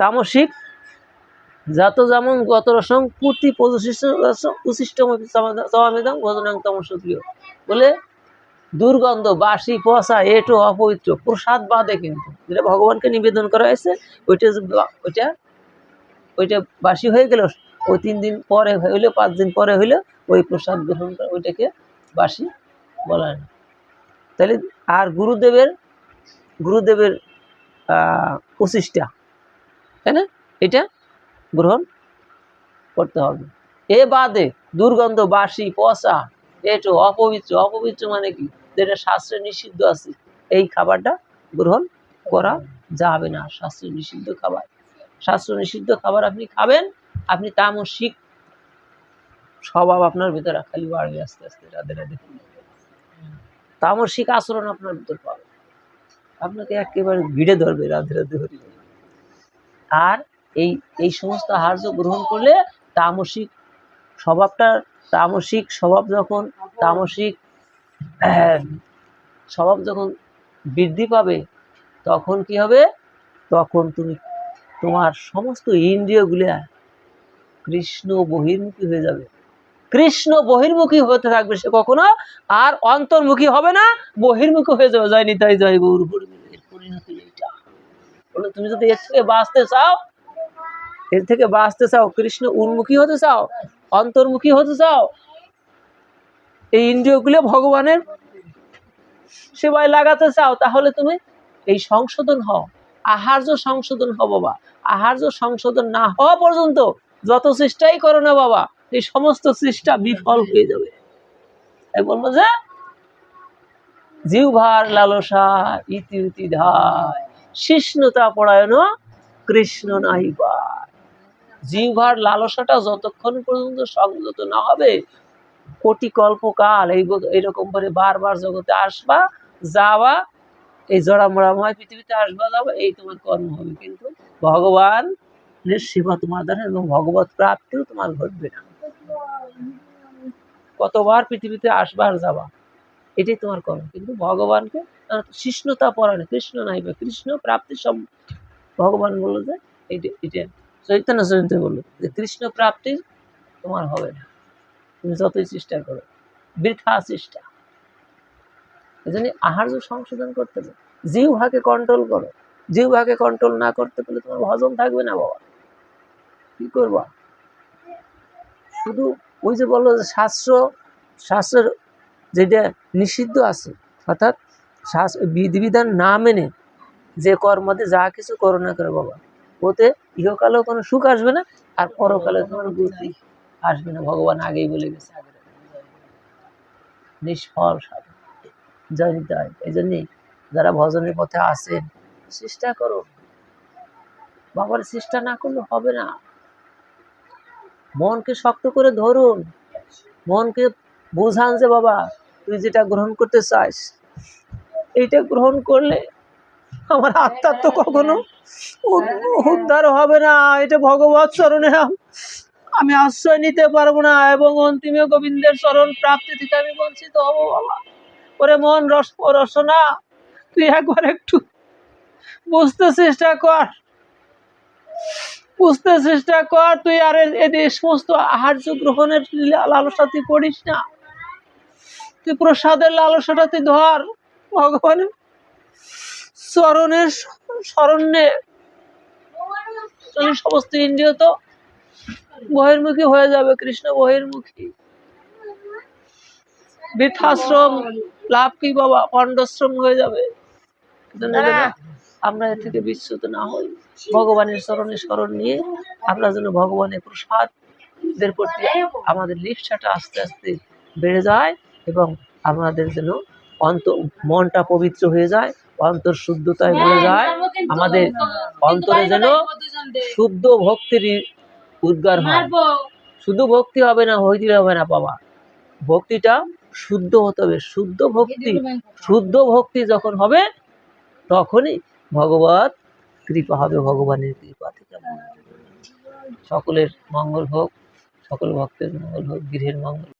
তামসিক, যত যেমন গত রসং পূর্তি প্রদুশিষ্ট উশিষ্ট সমাবেদম ভজনাং তমসতীয় বলে, দুর্গন্ধ বাসি পচা এটো, অপবিত্র, প্রসাদ বাদে কিন্তু। যেটা ভগবানকে নিবেদন করা হয়েছে, ওইটা ওইটা ওইটা বাসি হয়ে গেল, ওই তিন দিন পরে হইলে, পাঁচ দিন পরে হইলে, ওই প্রসাদ গ্রহণ করা ওইটাকে বাসি বলা হয়। তাহলে আর গুরুদেবের গুরুদেবের প্রচেষ্টা তাই না? এটা গ্রহণ করতে হবে। এ বাদে দুর্গন্ধ, বাসি, পচা এটো অপবিত্র অপবিত্র মানে কি? যেটা শাস্ত্রে নিষিদ্ধ আছে, এই খাবারটা গ্রহণ করা যাবে না, শাস্ত্রে নিষিদ্ধ খাবার। শাস্ত্র নিষিদ্ধ খাবার আপনি খাবেন, আপনি তামসিক স্বভাব আপনার ভিতরে খালি বাড়বে আস্তে আস্তে, রাধে রাধে। তামসিক আচরণ আপনার ভিতর পাবে। আপনাকে একেবারে ভিড়ে ধরবে রাধে রাধে হরি। আর এই এই সমস্ত আহার্য গ্রহণ করলে তামসিক স্বভাবটা, তামসিক স্বভাব যখন, তামসিক স্বভাব যখন বৃদ্ধি পাবে, তখন কি হবে? তখন তুমি, তোমার সমস্ত ইন্দ্রিয়গুলা কৃষ্ণ বহির্মুখী হয়ে যাবে। কৃষ্ণ বহির্মুখী হতে থাকবে সে কখনো, আর অন্তর্মুখী হবে না, বহির্মুখী হয়ে যাবে। জয় নিতাই, জয় গৌর পরিণতি বলে, তুমি যদি এর থেকে বাঁচতে চাও, এর থেকে বাঁচতে চাও, কৃষ্ণ উন্মুখী হতে চাও, অন্তর্মুখী হতে চাও, এই ইন্দ্রিয়গুলো ভগবানের সেবায় লাগাতে চাও, তাহলে তুমি এই সংশোধন হও। আহার্য সংশোধন হও বাবা। আহার্য সংশোধন না হওয়া পর্যন্ত যত চেষ্টাই করো না বাবা, এই সমস্ত চেষ্টা বিফল হয়ে যাবে। বলব যে, জিহ্বার লালসা ইতি ইতি ধায়। শিষ্ণতা পরায়ণ কৃষ্ণ নাহিবা জিহ্বার লালসাটা যতক্ষণ পর্যন্ত সংযত না হবে, কোটি কল্পকাল এই এইরকম করে বারবার জগতে আসবা, যাওয়া, এই জড়ামড়াময় পৃথিবীতে আসবা, যাওয়া, এই তোমার কর্ম হবে। কিন্তু ভগবানের সেবা তোমার দ্বারা এবং ভগবত প্রাপ্তিও তোমার ঘটবে না। কতবার পৃথিবীতে আসবা আর যাবা। এটাই তোমার কর্ম। কিন্তু ভগবানকে আহ, শিষ্ণতা পরায়ণ কৃষ্ণ নাই বা কৃষ্ণ প্রাপ্তি সম ভগবান বলল যে এটা এটা চৈতন্য চরিত্র বলল যে কৃষ্ণ প্রাপ্তি তোমার হবে না। তুমি যতই চেষ্টা করো বৃথা চেষ্টা। এই জন্য আহার্য সংশোধন করতে হবে। জিহ্বাকে কন্ট্রোল করো জিহ্বাকে কন্ট্রোল না করতে পারলে তোমার হজম থাকবে না বাবা। কি করবা? শুধু ওই যে বলল যে শাস্ত্র শাস্ত্রের যেটা নিষিদ্ধ আছে, অর্থাৎ শাস্ত্র বিধিবিধান না মেনে যে কর্মতে যা কিছু করো না করে বাবা, ওতে ইহকালেও কোনো সুখ আসবে না আর পরকালে তোমার গতি আসবে না। ভগবান আগেই বলে গেছে নিষ্ফল সাধন জয় নিতাই এই জন্যই যারা ভজনের পথে আসেন চেষ্টা করো। বাবার চেষ্টা না করলে হবে না। মনকে শক্ত করে ধরুন। মনকে বোঝান যে, বাবা, তুই যেটা গ্রহণ করতে চাস, এইটা গ্রহণ করলে আমার আত্মার তো কখনো উদ্ধার হবে না। এটা ভগবত চরণে আম- আশ্রয় নিতে পারব না এবং অন্তিমে গোবিন্দের চরণ প্রাপ্তি থেকে আমি বঞ্চিত হব, বাবা। ওরে মন রস রসনা তুই একবার একটু বুঝতে চেষ্টা কর। বুঝতে চেষ্টা কর। তুই আর এদের সমস্ত আহার্য গ্রহণের লীলা- লালসা তুই করিস না। তুই প্রসাদের লালসাটা তুই ধর ভগবানের চরণের স্মরণে সমস্ত ইন্দ্রিয় তো বহির্মুখী হয়ে যাবে, কৃষ্ণ বহির্মুখী। বৃদ্ধাশ্রম, লাভ কি বাবা? পণ্ডশ্রম হয়ে যাবে। আমরা এর থেকে বিচ্যুত না হই। ভগবানের চরণে স্মরণ নিয়ে আমরা যেন ভগবানের প্রসাদের প্রতি আমাদের নিষ্ঠাটা আস্তে আস্তে বেড়ে যায়। এবং আমাদের যেন অন্ত মনটা পবিত্র হয়ে যায় অন্তর শুদ্ধতায় ভরে যায় আমাদের অন্তরে যেন শুদ্ধ ভক্তির উদ্গার হয়। শুধু ভক্তি হবে না হইতে হবে না বাবা। ভক্তিটা শুদ্ধ হতে হবে। শুদ্ধ ভক্তি শুদ্ধ ভক্তি যখন হবে তখনই ভগবত কৃপা হবে ভগবানের কৃপা থেকে সকলের মঙ্গল হোক সকল ভক্তের মঙ্গল হোক গৃহের মঙ্গল